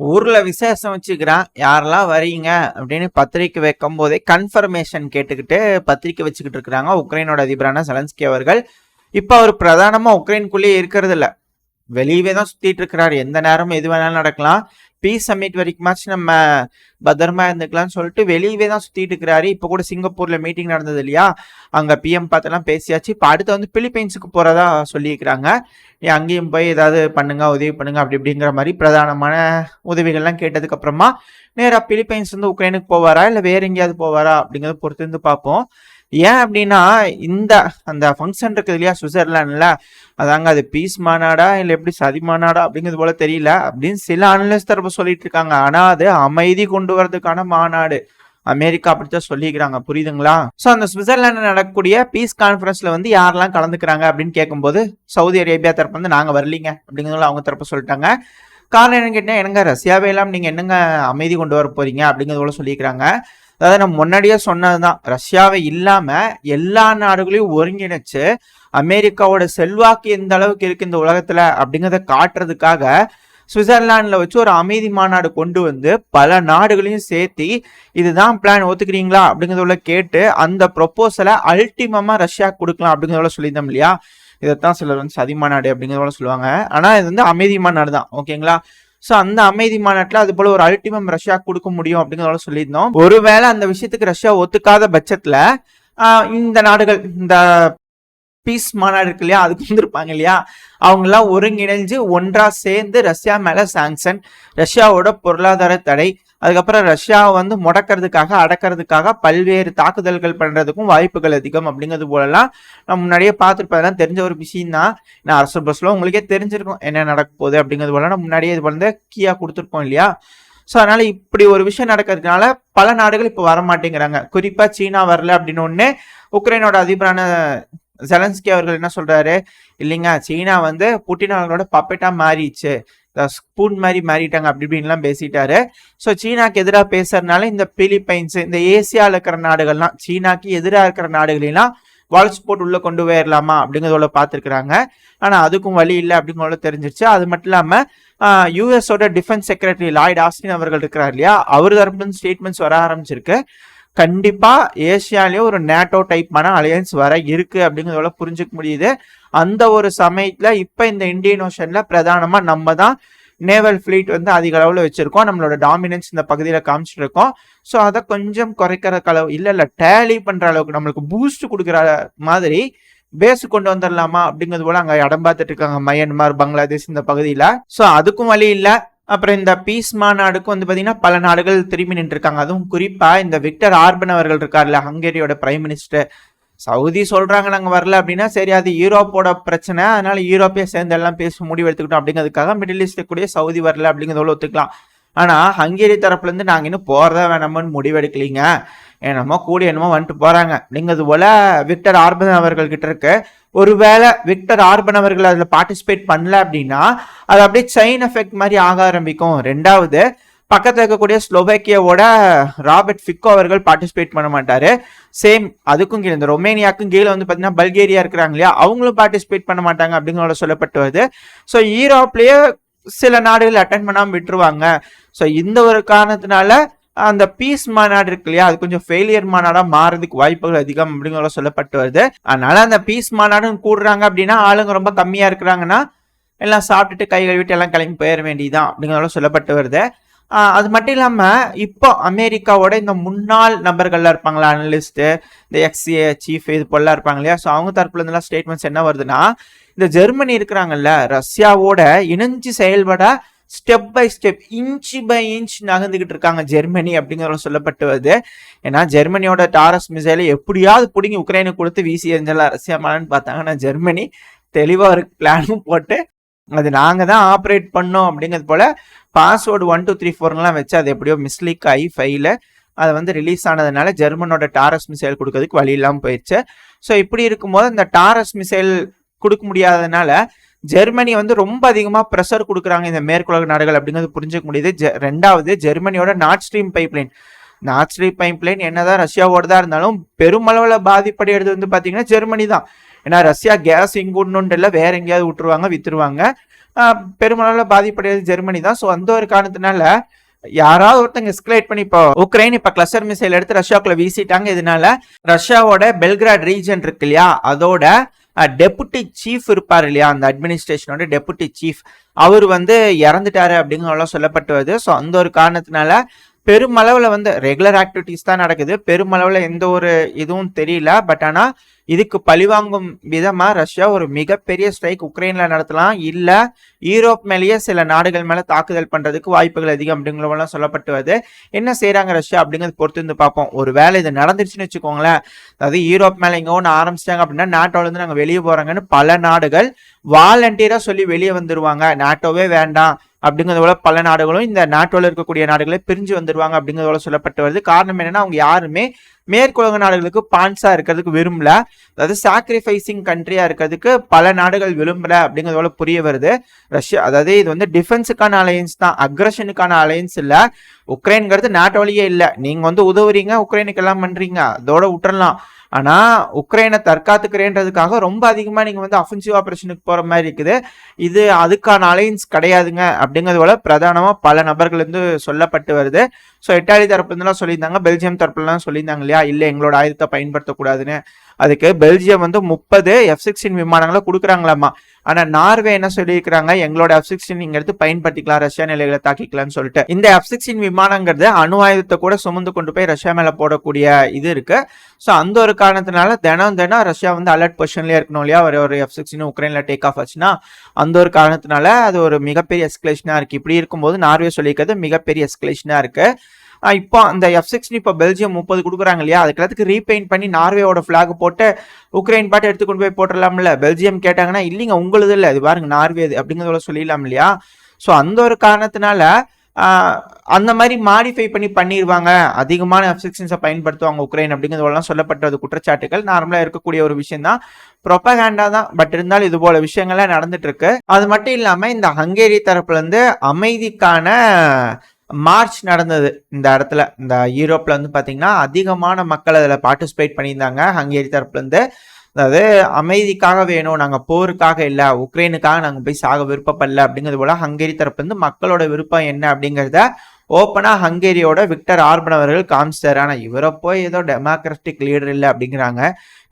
ஊரில் விசேஷம் வச்சுக்கிறான். யாரெல்லாம் வரீங்க? அப்படின்னு பத்திரிக்கை வைக்கும் போதே கன்ஃபர்மேஷன் கேட்டுக்கிட்டு பத்திரிக்கை வச்சுக்கிட்டு இருக்கிறாங்க. உக்ரைனோட அதிபரான செலன்ஸ்கி அவர்கள். இப்போ அவர் பிரதானமாக உக்ரைனுக்குள்ளேயே இருக்கிறது இல்லை வெளியவே தான் சுற்றிட்டு இருக்கிறார். எந்த நேரமும் எது வேணாலும் நடக்கலாம். பீஸ் சம்மிட் வரைக்குமாச்சும் நம்ம பத்திரமா இருந்துக்கலாம்னு சொல்லிட்டு வெளியவே தான் சுத்திட்டு இருக்கிறாரு. இப்போ கூட சிங்கப்பூர்ல மீட்டிங் நடந்தது இல்லையா? அங்க பிஎம் பார்த்தெல்லாம் பேசியாச்சு. இப்போ அடுத்து வந்து பிலிப்பைன்ஸுக்கு போறதா சொல்லியிருக்கிறாங்க. நீ அங்கேயும் போய் ஏதாவது பண்ணுங்க உதவி பண்ணுங்க அப்படி இப்படிங்கிற மாதிரி பிரதானமான உதவிகள்லாம் கேட்டதுக்கு அப்புறமா நேராக பிலிப்பைன்ஸ் வந்து உக்ரைனுக்கு போவாரா? இல்லை வேற எங்கேயாவது போவாரா? அப்படிங்கிறத பொறுத்து இருந்து பார்ப்போம். ஏன் அப்படின்னா இந்த அந்த ஃபங்க்ஷன் இருக்குது இல்லையா சுவிட்சர்லாண்டில் அதாங்க அது பீஸ் மாநாடா இல்லை எப்படி சதி மாநாடா அப்படிங்கிறது போல தெரியல அப்படின்னு சில அனலிஸ்ட் தரப்பு சொல்லிட்டு இருக்காங்க. ஆனால் அது அமைதி கொண்டு வரதுக்கான மாநாடு. அமெரிக்கா அப்படித்தான் சொல்லிக்கிறாங்க. புரியுதுங்களா? ஸோ அந்த சுவிட்சர்லாண்டில் நடக்கக்கூடிய பீஸ் கான்ஃபரன்ஸில் வந்து யாரெல்லாம் கலந்துக்கிறாங்க அப்படின்னு கேட்கும்போது சவுதி அரேபியா தரப்பு வந்து நாங்கள் வரலீங்க அப்படிங்கிறதுல அவங்க தரப்பு சொல்லிட்டாங்க. காரணம் என்னன்னு கேட்டால் என்னங்க ரஷ்யாவே எல்லாம் நீங்கள் என்னங்க அமைதி கொண்டு வர போறீங்க அப்படிங்கிறது போல சொல்லிக்கிறாங்க. அதாவது நம்ம முன்னாடியே சொன்னதுதான். ரஷ்யாவை இல்லாம எல்லா நாடுகளையும் ஒருங்கிணைச்சு அமெரிக்காவோட செல்வாக்கு எந்த அளவுக்கு இருக்கு இந்த உலகத்துல அப்படிங்கிறத காட்டுறதுக்காக சுவிட்சர்லாண்டில் வச்சு ஒரு அமைதி மாநாடு கொண்டு வந்து பல நாடுகளையும் சேர்த்தி இதுதான் பிளான் ஒத்துக்கிறீங்களா அப்படிங்கிறதுல கேட்டு அந்த ப்ரொப்போசலை அல்டிமமாக ரஷ்யா கொடுக்கலாம் அப்படிங்கிறத சொல்லியிருந்தோம் இல்லையா? இதைத்தான் சிலர் வந்து சதி மாநாடு அப்படிங்கிறத சொல்லுவாங்க. ஆனால் இது வந்து அமைதி மாநாடு தான் ஓகேங்களா? ஸோ அந்த அமைதி மாநாட்டில் அது போல ஒரு அல்டிமம் ரஷ்யா கொடுக்க முடியும் அப்படிங்கிறத சொல்லியிருந்தோம். ஒருவேளை அந்த விஷயத்துக்கு ரஷ்யா ஒத்துக்காத பட்சத்தில் இந்த நாடுகள் இந்த பீஸ் மாநாடு இருக்கு இல்லையா அதுக்கு வந்திருப்பாங்க இல்லையா அவங்கெல்லாம் ஒருங்கிணைஞ்சு ஒன்றா சேர்ந்து ரஷ்யா மேல சாங்ஷன் ரஷ்யாவோட பொருளாதார தடை அதுக்கப்புறம் ரஷ்யாவை வந்து முடக்கிறதுக்காக அடக்கிறதுக்காக பல்வேறு தாக்குதல்கள் பண்ணுறதுக்கும் வாய்ப்புகள் அதிகம் அப்படிங்கிறது போலலாம். நம்ம முன்னாடியே பார்த்துருப்பதெல்லாம் தெரிஞ்ச ஒரு விஷயம் தான். நான் அரசு பஸ்ஸில் உங்களுக்கே தெரிஞ்சிருக்கும் என்ன நடக்க போகுது அப்படிங்கிறது போல நம்ம முன்னாடியே இது வந்து கீயாக கொடுத்துருப்போம் இல்லையா? ஸோ அதனால் இப்படி ஒரு விஷயம் நடக்கிறதுனால பல நாடுகள் இப்போ வர மாட்டேங்கிறாங்க குறிப்பாக சீனா வரல அப்படின்னு ஒன்று உக்ரைனோட அதிபரான ஜெலன்ஸ்கி அவர்கள் என்ன சொல்கிறாரு இல்லைங்க சீனா வந்து புட்டின் அவர்களோட பப்பெட்டாக மாறிடுச்சு. ஸ்பூன் மாதிரி மாறிட்டாங்க அப்படி இப்படின்லாம் பேசிட்டாரு. ஸோ சீனாக்கு எதிராக பேசுறதுனால இந்த பிலிப்பைன்ஸ் இந்த ஏசியாவில் இருக்கிற நாடுகள்லாம் சீனாக்கு எதிராக இருக்கிற நாடுகளெல்லாம் வால்ஸ் போட்டு உள்ளே கொண்டு போயிடலாமா அப்படிங்கிறதோட பார்த்துருக்குறாங்க. ஆனால் அதுக்கும் வழி இல்லை அப்படிங்கிறத தெரிஞ்சிருச்சு. அது மட்டும் இல்லாமல் யூஎஸோட டிஃபென்ஸ் செக்ரட்டரி லாய்ட் ஆஸ்டின் அவர்கள் இருக்கிறார் இல்லையா? அவர் தரப்புல ஸ்டேட்மெண்ட்ஸ் வர ஆரம்பிச்சிருக்கு. கண்டிப்பாக ஏசியாலேயே ஒரு நேட்டோ டைப்பான அலையன்ஸ் வர இருக்குது அப்படிங்கிறதோட புரிஞ்சுக்க முடியுது. அந்த ஒரு சமயத்தில் இப்போ இந்த இந்தியன் ஓஷனில் பிரதானமாக நம்ம தான் நேவல் ஃபிளீட் வந்து அதிக அளவில் வச்சுருக்கோம். நம்மளோட டாமினன்ஸ் இந்த பகுதியில் காமிச்சிட்டு இருக்கோம் ஸோ அதை கொஞ்சம் குறைக்கிற அளவு இல்லை இல்லை டேலி பண்ணுற அளவுக்கு நம்மளுக்கு பூஸ்ட் கொடுக்குற மாதிரி பேஸ் கொண்டு வந்துடலாமா அப்படிங்கிறது போல அங்கே இடம் பார்த்துட்டு இருக்காங்க. மயன்மார் பங்களாதேஷ் இந்த பகுதியில். ஸோ அதுக்கும் வழி இல்லை. அப்புறம் இந்த பீஸ் மாநாடுக்கு வந்து பார்த்தீங்கன்னா பல நாடுகள் திரும்பி நின்றுருக்காங்க. அதுவும் குறிப்பாக இந்த விக்டர் ஆர்பன் அவர்கள் இருக்கார்ல ஹங்கேரியோட பிரைம் மினிஸ்டர். சவுதி சொல்கிறாங்க நாங்கள் வரல அப்படின்னா சரி அது யூரோப்போட பிரச்சனை. அதனால் யூரோப்பே சேர்ந்து எல்லாம் பேசி முடிவு எடுத்துக்கிட்டோம் அப்படிங்கிறதுக்காக மிடில் ஈஸ்ட் கூட சவுதி வரல அப்படிங்கிறத ஒத்துக்கலாம். ஆனால் ஹங்கேரி தரப்புலேருந்து நாங்கள் இன்னும் போகிறதா வேணாமன்னு முடிவெடுக்கலீங்க என்னமோ கூடி என்னமோ வந்துட்டு போகிறாங்க அப்படிங்கிறது போல் விக்டர் ஆர்பன் அவர்கள் கிட்ட இருக்கு. ஒருவேளை விக்டர் ஆர்பன் அவர்கள் அதில் பார்ட்டிசிபேட் பண்ணல அப்படின்னா அது அப்படியே செயின் எஃபெக்ட் மாதிரி ஆக ஆரம்பிக்கும். ரெண்டாவது பக்கத்தில் இருக்கக்கூடிய ஸ்லோவேக்கியாவோட ராபர்ட் ஃபிக்கோ அவர்கள் பார்ட்டிசிபேட் பண்ண மாட்டார். சேம் அதுக்கும் கீழே இந்த ரொமேனியாக்கும் கீழே வந்து பார்த்தீங்கன்னா பல்கேரியா இருக்கிறாங்க இல்லையா அவங்களும் பார்ட்டிசிபேட் பண்ண மாட்டாங்க அப்படிங்கிறத சொல்லப்பட்டு வருது. ஸோ ஈரோப்லேயே சில நாடுகள் அட்டன் பண்ணாமல் விட்டுருவாங்க. ஸோ இந்த ஒரு காரணத்தினால அந்த பீஸ் மாநாடு இருக்கு இல்லையா? அது கொஞ்சம் ஃபெயிலியர் மாநாடா மாறதுக்கு வாய்ப்புகள் அதிகம் அப்படிங்கிற சொல்லப்பட்டு வருது. அதனால அந்த பீஸ் மாநாடுன்னு கூடுறாங்க அப்படின்னா ஆளுங்க ரொம்ப கம்மியா இருக்கிறாங்கன்னா எல்லாம் சாப்பிட்டுட்டு கை கழுவிட்டு எல்லாம் கிளம்பி போயிட வேண்டியதுதான் அப்படிங்கிறத சொல்லப்பட்டு வருது. அது மட்டும் இல்லாமல் இப்போ அமெரிக்காவோட இந்த முன்னாள் நபர்கள்லாம் இருப்பாங்களா அனலிஸ்ட்டு இந்த எக்ஸ்ஏ சீஃப் இது போலலாம் இருப்பாங்க இல்லையா? ஸோ அவங்க தரப்புல இருந்தெல்லாம் ஸ்டேட்மெண்ட்ஸ் என்ன வருதுன்னா இந்த ஜெர்மனி இருக்கிறாங்கல்ல ரஷ்யாவோட இணைஞ்சு செயல்பட step by step inch by inch நகர்ந்துகிட்டு இருக்காங்க ஜெர்மனி அப்படிங்கிற சொல்லப்பட்டு வருது ஏன்னா ஜெர்மனியோட டாரஸ் மிசைலை எப்படியாவது பிடிங்கி உக்ரைனுக்கு கொடுத்து வீசி எரிஞ்சலாம் அரசியமானு பார்த்தாங்கன்னா ஜெர்மனி தெளிவாக ஒரு பிளானும் போட்டு அது நாங்கள் தான் ஆப்ரேட் பண்ணோம் அப்படிங்கிறது போல் பாஸ்வேர்டு ஒன் டூ த்ரீ ஃபோர்லாம் வச்சு அது எப்படியோ மிஸ்லீக் ஆகி ஃபைல அது வந்து ரிலீஸ் ஆனதுனால ஜெர்மனோட டாரஸ் மிசைல் கொடுக்கறதுக்கு வழி இல்லாமல் போயிடுச்சு ஸோ இப்படி இருக்கும்போது இந்த டாரஸ் மிசைல் கொடுக்க முடியாததுனால ஜெர்மனி வந்து ரொம்ப அதிகமாக ப்ரெஷர் கொடுக்குறாங்க இந்த மேற்குலக நாடுகள் அப்படிங்கிறது புரிஞ்சுக்க முடியுது. ஜெ- ரெண்டாவது ஜெர்மனியோட North Stream pipeline North Stream pipeline என்னதான் ரஷ்யாவோட தான் இருந்தாலும் பெருமளவில் பாதிப்படைகிறது வந்து பார்த்தீங்கன்னா ஜெர்மனி தான். ஏன்னா ரஷ்யா கேஸ் இங்குன்னு இல்லை வேற எங்கேயாவது விட்டுருவாங்க வித்துருவாங்க. பெருமளவில் பாதிப்படைகிறது ஜெர்மனி தான். ஸோ அந்த ஒரு காரணத்தினால யாராவது ஒருத்தங்க எஸ்கலேட் பண்ணி இப்போ உக்ரைன் இப்போ கிளஸ்டர் மிசைல் எடுத்து ரஷ்யாக்குள்ள வீசிட்டாங்க. இதனால ரஷ்யாவோட பெல்கிராட் ரீஜன் இருக்கு இல்லையா? அதோட டெபுட்டி சீஃப் இருப்பார் இல்லையா? அந்த அட்மினிஸ்ட்ரேஷனோட டெபுட்டி சீஃப் அவர் வந்து இறந்துட்டாரு அப்படிங்கிறதெல்லாம் சொல்லப்பட்டு வருது. ஸோ அந்த ஒரு காரணத்தினால பெருமளவில் வந்து ரெகுலர் ஆக்டிவிட்டிஸ் தான் நடக்குது. பெருமளவில் எந்த ஒரு இதுவும் தெரியல. பட் ஆனால் இதுக்கு பழிவாங்கும் விதமாக ரஷ்யா ஒரு மிகப்பெரிய ஸ்ட்ரைக் உக்ரைனில் நடத்தலாம். இல்லை யூரோப் மேலேயே சில நாடுகள் மேலே தாக்குதல் பண்ணுறதுக்கு வாய்ப்புகள் அதிகம் அப்படிங்கிறவெல்லாம் சொல்லப்பட்டு வருது என்ன செய்கிறாங்க ரஷ்யா அப்படிங்கிறது பொறுத்து வந்து பார்ப்போம். ஒரு வேலை இது நடந்துருச்சுன்னு வச்சுக்கோங்களேன். அதாவது யூரோப் மேலே எங்கே ஒன்று ஆரம்பிச்சிட்டாங்க அப்படின்னா நாட்டோலேருந்து நாங்கள் வெளியே போகிறாங்கன்னு பல நாடுகள் வாலண்டியராக சொல்லி வெளியே வந்துருவாங்க. நாட்டோவே வேண்டாம். அப்படிங்கிறது போல பல நாடுகளும் இந்த நாட்டோல இருக்கக்கூடிய நாடுகளே பிரிஞ்சு வந்துருவாங்க அப்படிங்கிறது போல சொல்லப்பட்டு வருது. காரணம் என்னன்னா அவங்க யாருமே மேற்குலக நாடுகளுக்கு பான்ஸா இருக்கிறதுக்கு விரும்பல. அதாவது சாக்ரிஃபைசிங் கண்ட்ரியா இருக்கிறதுக்கு பல நாடுகள் விரும்பல அப்படிங்கிறது போல புரிய வருது. ரஷ்யா அதாவது இது வந்து டிஃபென்ஸுக்கான அலையன்ஸ் தான். அக்ரஷனுக்கான அலையன்ஸ் இல்ல. உக்ரைன்கிறது நாட்டோலயே இல்லை. நீங்க வந்து உதவுறீங்க உக்ரைனுக்கு எல்லாம் பண்றீங்க. அதோட விட்டுறலாம். ஆனா உக்ரைனை தற்காத்துக்கிறேன்றதுக்காக ரொம்ப அதிகமா நீங்க வந்து அஃபென்சிவ் ஆபரேஷனுக்கு போற மாதிரி இருக்குது. இது அதுக்கான அலையன்ஸ் கிடையாதுங்க அப்படிங்கிறது போல பிரதானமா பல நபர்கள் வந்து சொல்லப்பட்டு வருது. ஸோ இட்டாலி தரப்புலாம் சொல்லியிருந்தாங்க பெல்ஜியம் தரப்புலாம் சொல்லியிருந்தாங்க இல்லையா? இல்லை எங்களோட ஆயுதத்தை பயன்படுத்தக்கூடாதுன்னு. அதுக்கு பெல்ஜியம் வந்து முப்பது எஃப் சிக்ஸ்டீன் விமானங்களை கொடுக்குறாங்களாமா. ஆனால் நார்வே என்ன சொல்லியிருக்கிறாங்க? எங்களோட எஃப் சிக்ஸ்டீன் நீங்க எடுத்து பயன்படுத்திக்கலாம் ரஷ்யா நிலைகளை தாக்கிக்கலாம்னு சொல்லிட்டு. இந்த எஃப் சிக்ஸ்டீன் விமானங்கிறது அணு ஆயுதத்தை கூட சுமந்து கொண்டு போய் ரஷ்யா மேலே போடக்கூடிய இது இருக்கு. ஸோ அந்த ஒரு காரணத்தினால தினம் தினம் ரஷ்யா வந்து அலர்ட் பொசிஷன்லேயே இருக்கணும் இல்லையா? ஒரு ஒரு எஃப் சிக்ஸ்டீன் உக்ரைனில் டேக் ஆஃப் ஆச்சுன்னா அந்த ஒரு காரணத்தினால அது ஒரு மிகப்பெரிய எஸ்கலேஷனாக இருக்கு. இப்படி இருக்கும்போது நார்வே சொல்லியிருக்கிறது மிகப்பெரிய எஸ்கலேஷனாக இருக்குது இப்போ அந்த எஃப் சிக்ஸ்டின் இப்போ பெல்ஜியம் முப்பது கொடுக்குறாங்க இல்லையா? அதுக்கு எல்லாத்துக்கு ரீபெயிண்ட் பண்ணி நார்வேவோட ஃபிளாக் போட்டு உக்ரைன் பாட்டு எடுத்து கொண்டு போய் போட்டுடலாம்ல? பெல்ஜியம் கேட்டாங்கன்னா இல்லைங்க உங்களுது இல்லை. இது பாருங்க நார்வே இது அப்படிங்கிறத சொல்லிடலாம் இல்லையா? ஸோ அந்த ஒரு காரணத்தினால அந்த மாதிரி மாடிஃபை பண்ணி பண்ணிடுவாங்க அதிகமான எஃப் சிக்ஸ்டின்ஸை பயன்படுத்துவாங்க உக்ரைன் அப்படிங்கிறதெல்லாம் சொல்லப்பட்டது குற்றச்சாட்டுகள். நார்மலாக இருக்கக்கூடிய ஒரு விஷயம் தான். ப்ரொபகேண்டா தான். பட் இருந்தாலும் இது போல விஷயங்கள்லாம் நடந்துட்டு இருக்கு அது மட்டும் இல்லாமல் இந்த ஹங்கேரி தரப்புலேருந்து அமைதிக்கான மார்ச் நடந்தது. இந்த இடத்துல இந்த யூரோப்பில் வந்து பார்த்திங்கன்னா அதிகமான மக்கள் அதில் பார்ட்டிசிபேட் பண்ணியிருந்தாங்க. ஹங்கேரி தரப்புலேருந்து. அதாவது அமைதிக்காக வேணும் நாங்கள் போருக்காக இல்லை உக்ரைனுக்காக நாங்கள் போய் சாக விருப்பப்படல அப்படிங்கிறது போல ஹங்கேரி தரப்புலேருந்து மக்களோட விருப்பம் என்ன அப்படிங்கிறத ஓப்பனாக ஹங்கேரியோட விக்டர் ஆர்பன் அவர்கள் காமிச்சிட்டாரு ஆனால் இவரை போய் ஏதோ டெமோக்ராட்டிக் லீடர் இல்லை அப்படிங்கிறாங்க.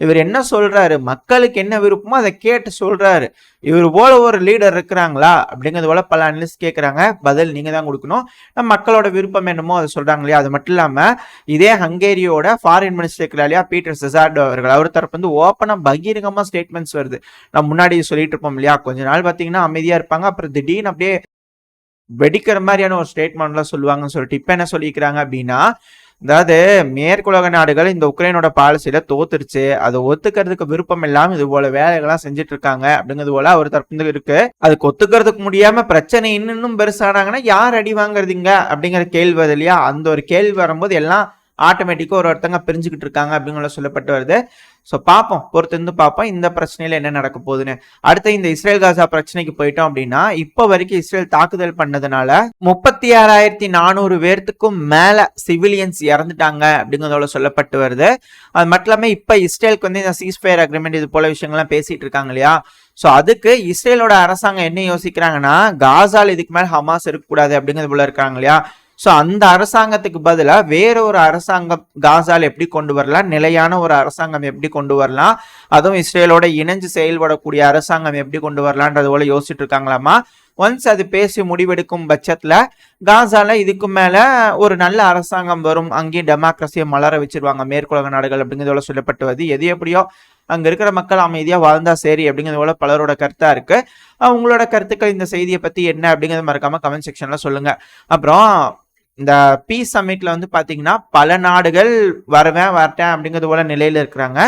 இவர் என்ன சொல்கிறாரு மக்களுக்கு என்ன விருப்பமோ அதை கேட்டு சொல்கிறாரு இவர் போல ஒரு லீடர் இருக்கிறாங்களா? அப்படிங்கிறது போல பல அனலிஸ்ட் கேட்குறாங்க பதில் நீங்கள் தான் கொடுக்கணும். நம்ம மக்களோட விருப்பம் என்னமோ அதை சொல்கிறாங்க இல்லையா? அது மட்டும் இல்லாமல் இதே ஹங்கேரியோட ஃபாரின் மினிஸ்டர் இருக்கிறா இல்லையா? பீட்டர் செசார்டோ அவர்கள். அவர் தரப்பு வந்து ஓப்பனாக பகிரங்கமாக ஸ்டேட்மெண்ட்ஸ் வருது. நம்ம முன்னாடி சொல்லிட்டு இருப்போம் இல்லையா? கொஞ்ச நாள் பார்த்தீங்கன்னா அமைதியாக இருப்பாங்க. அப்புறம் திடீர்னு அப்படியே வெடிக்கிற மாதிரியான ஒரு ஸ்டேட்மெண்ட்லாம் சொல்லுவாங்கன்னு சொல்லிட்டு இப்போ என்ன சொல்லிக்கிறாங்க அப்படின்னா அதாவது மேற்குலக நாடுகள் இந்த உக்ரைனோட பாலிசியில தோத்துருச்சு. அதை ஒத்துக்கிறதுக்கு விருப்பம் இல்லாம இது போல வேலைகள்லாம் செஞ்சுட்டு இருக்காங்க அப்படிங்கிறது போல அவர் தரப்பு இருக்கு. அதுக்கு ஒத்துக்கிறதுக்கு முடியாம பிரச்சனை இன்னும் இன்னும் பெருசானாங்கன்னா யார் அடி வாங்குறதுங்க அப்படிங்கிற கேள்வி இல்லையா? அந்த ஒரு கேள்வி வரும்போது எல்லாம் ஆட்டோமேட்டிக்காக ஒரு ஒருத்தங்க பிரிஞ்சுக்கிட்டு இருக்காங்க அப்படிங்கிற சொல்லப்பட்டு வருது. ஸோ பார்ப்போம். பொறுத்திருந்து பார்ப்போம். இந்த பிரச்சனையில் என்ன நடக்க போகுதுன்னு. அடுத்து இந்த இஸ்ரேல் காசா பிரச்சனைக்கு போயிட்டோம் அப்படின்னா இப்போ வரைக்கும் இஸ்ரேல் தாக்குதல் பண்ணதுனால முப்பத்தி ஆறாயிரத்தி நானூறு பேர்த்துக்கும் மேலே சிவிலியன்ஸ் இறந்துட்டாங்க அப்படிங்கிறதோட சொல்லப்பட்டு வருது. அது மட்டும் இல்லாமல் இப்போ இஸ்ரேலுக்கு வந்து இந்த சீஸ்ஃபயர் அக்ரிமெண்ட் இது போல விஷயங்கள்லாம் பேசிகிட்டு இருக்காங்க இல்லையா? ஸோ அதுக்கு இஸ்ரேலோட அரசாங்கம் என்ன யோசிக்கிறாங்கன்னா காசால் இதுக்கு மேலே ஹமாஸ் இருக்கக்கூடாது அப்படிங்கிறது போல இருக்காங்க இல்லையா? ஸோ அந்த அரசாங்கத்துக்கு பதிலாக வேற ஒரு அரசாங்கம் காசால் எப்படி கொண்டு வரலாம்? நிலையான ஒரு அரசாங்கம் எப்படி கொண்டு வரலாம்? அதுவும் இஸ்ரேலோட இணைஞ்சு செயல்படக்கூடிய அரசாங்கம் எப்படி கொண்டு வரலான்றது போல யோசிச்சுட்டு இருக்காங்களாமா? ஒன்ஸ் அது பேசி முடிவெடுக்கும் பட்சத்தில் காசால இதுக்கு மேலே ஒரு நல்ல அரசாங்கம் வரும். அங்கேயும் டெமோக்ரஸியை மலர வச்சிருவாங்க. மேற்குலக நாடுகள் அப்படிங்கிறதோட சொல்லப்பட்டு வருது எது எப்படியோ அங்கே இருக்கிற மக்கள் அமைதியாக வாழ்ந்தா சரி அப்படிங்கிறது போல பலரோட கருத்தாக இருக்குது உங்களோட கருத்துக்கள் இந்த செய்தியை பற்றி என்ன அப்படிங்கிறத மறக்காமல் கமெண்ட் செக்ஷனில் சொல்லுங்கள் அப்புறம் இந்த பீஸ் சம்மிட்ல வந்து பார்த்தீங்கன்னா பல நாடுகள் வருவேன் வரட்டேன் அப்படிங்கிறது போல நிலையில இருக்கிறாங்க.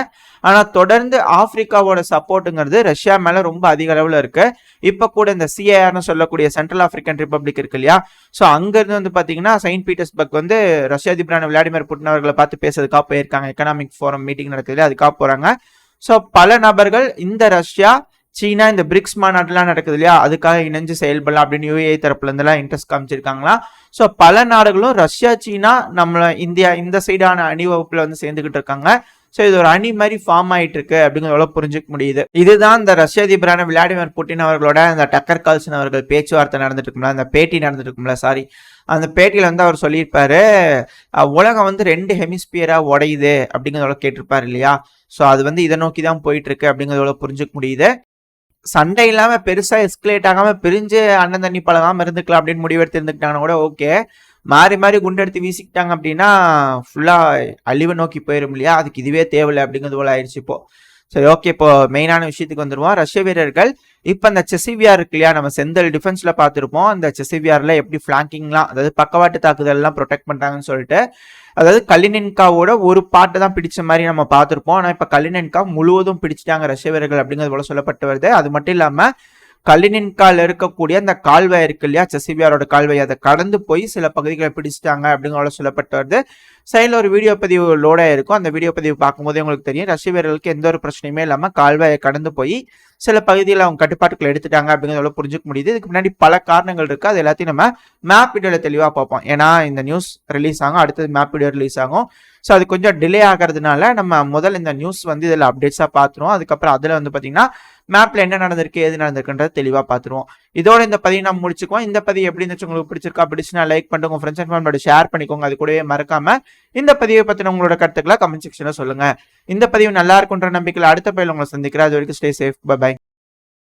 ஆனால் தொடர்ந்து ஆப்பிரிக்காவோட சப்போர்ட்டுங்கிறது ரஷ்யா மேலே ரொம்ப அதிக அளவில் இருக்கு. இப்போ கூட இந்த சிஏஆர்னு சொல்லக்கூடிய சென்ட்ரல் ஆப்பிரிக்கன் ரிப்பப்ளிக் இருக்கு இல்லையா? ஸோ அங்கேருந்து வந்து பார்த்தீங்கன்னா செயின்ட் பீட்டர்ஸ்பர்க் வந்து ரஷ்யா அதிபரான விளாடிமிர் புட்டின் அவர்களை பார்த்து பேசுறதுக்காக போயிருக்காங்க. எக்கனாமிக் ஃபோரம் மீட்டிங் நடக்குது அதுக்காக போகிறாங்க ஸோ பல நபர்கள் இந்த ரஷ்யா சீனா இந்த பிரிக்ஸ் மாநாட்டெலாம் நடக்குது இல்லையா? அதுக்காக இணைஞ்சு செயல்படலாம் அப்படின்னு யூஏ தரப்புலேருந்துலாம் இன்ட்ரெஸ்ட் காமிச்சிருக்காங்களா? ஸோ பல நாடுகளும் ரஷ்யா சீனா நம்மளை இந்தியா இந்த சைடான அணிவகுப்பில் வந்து சேர்ந்துக்கிட்டு இருக்காங்க. ஸோ இது ஒரு அணி மாதிரி ஃபார்ம் ஆயிட்டு இருக்கு அப்படிங்கிறத புரிஞ்சுக்க முடியுது. இதுதான் இந்த ரஷ்ய அதிபரான விளாடிமிர் புட்டின் அவர்களோட அந்த டக்கர் கால்சன் அவர்கள் பேச்சுவார்த்தை நடந்துட்டு இருக்கும்ல அந்த பேட்டி நடந்துட்டு இருக்கும்ல சாரி அந்த பேட்டியில் வந்து அவர் சொல்லியிருப்பாரு உலகம் வந்து ரெண்டு ஹெமிஸ்பியராக உடையுது அப்படிங்கிறத கேட்டிருப்பாரு இல்லையா? ஸோ அது வந்து இதை நோக்கி தான் போயிட்டு இருக்கு அப்படிங்கிறதோட புரிஞ்சுக்க முடியுது. சண்டை இல்லாம பெருசா எஸ்கலேட் ஆகாம பிரிஞ்சு அண்ணன் தண்ணி பழகாம இருந்துக்கலாம் அப்படின்னு முடிவெடுத்து இருந்துக்கிட்டாங்கன்னா கூட ஓகே மாறி மாறி குண்டு எடுத்து வீசிக்கிட்டாங்க அப்படின்னா ஃபுல்லா அழிவை நோக்கி போயிடும் இல்லையா? அதுக்கு இதுவே தேவையில்லை அப்படிங்கிறது போல ஆயிடுச்சு இப்போ. சரி ஓகே இப்போ மெயினான விஷயத்துக்கு வந்துருவோம். ரஷ்ய வீரர்கள் இப்போ அந்த செசிவியார் இருக்கு இல்லையா? நம்ம செந்தல் டிஃபென்ஸ்ல பார்த்துருப்போம். அந்த செசிவியார்ல எப்படி ஃபிளாங்கிங்லாம் அதாவது பக்கவாட்டு தாக்குதல்லாம் ப்ரொடெக்ட் பண்றாங்கன்னு சொல்லிட்டு அதாவது கலினென்காவோட ஒரு பாட்டை தான் பிடிச்ச மாதிரி நம்ம பார்த்துருப்போம். ஆனால் இப்போ கலினென்கா முழுவதும் பிடிச்சிட்டாங்க ரஷ்ய வீரர்கள் அப்படிங்கிறது போல சொல்லப்பட்டு வருது. அது மட்டும் இல்லாமல் கலினின்கால இருக்கக்கூடிய அந்த கால்வாய் இருக்கு இல்லையா? செசிபியாரோட கால்வாய். அதை கடந்து போய் சில பகுதிகளை பிடிச்சிட்டாங்க அப்படிங்கிற சொல்லப்பட்டு வருது. சைடில் ஒரு வீடியோ பதிவு லோடாக இருக்கும் அந்த வீடியோ பதிவு பார்க்கும்போதே உங்களுக்கு தெரியும். ரஷ்ய வீரர்களுக்கு எந்த ஒரு பிரச்சனையுமே இல்லாமல் கால்வாயை கடந்து போய் சில பகுதியில் அவங்க கட்டுப்பாட்டுக்குள்ள எடுத்துட்டாங்க அப்படிங்கிறத புரிஞ்சுக்க முடியுது. இதுக்கு முன்னாடி பல காரணங்கள் இருக்குது அது எல்லாத்தையும் நம்ம மேப் வீடியோவில் தெளிவாக பார்ப்போம். ஏன்னா இந்த நியூஸ் ரிலீஸ் ஆகும். அடுத்தது மேப் வீடியோ ரிலீஸ் ஆகும். ஸோ அது கொஞ்சம் டிலே ஆகிறதுனால நம்ம முதல்ல இந்த நியூஸ் வந்து இதில் அப்டேட்ஸாக பார்த்துருவோம் அதுக்கப்புறம் அதில் வந்து பார்த்தீங்கன்னா மேப்பில் என்ன நடந்திருக்கு எது நடந்திருக்குன்றத தெளிவாக பார்த்துருவோம் இதோட இந்த பதிவு நம்ம முடிச்சுக்குவோம். இந்த பதிவு எப்படி இருந்துச்சு உங்களுக்கு பிடிச்சிருக்கா பிடிச்சுனா லைக் பண்ணுங்க. உங்கள் ஃப்ரெண்ட்ஸ் அண்ட் ஃபேமிலியோட ஷேர் பண்ணிக்கோங்க. அது கூடவே மறக்காம இந்த பதிவை பற்றின உங்களோட கருத்துக்களை கமெண்ட் செக்ஷனில் சொல்லுங்க. இந்த பதிவு நல்லா இருக்குன்ற நம்பிக்கையில் அடுத்த பதிவில் உங்களை சந்திக்கிறேன். அது வரைக்கும் ஸ்டே சேஃப் பை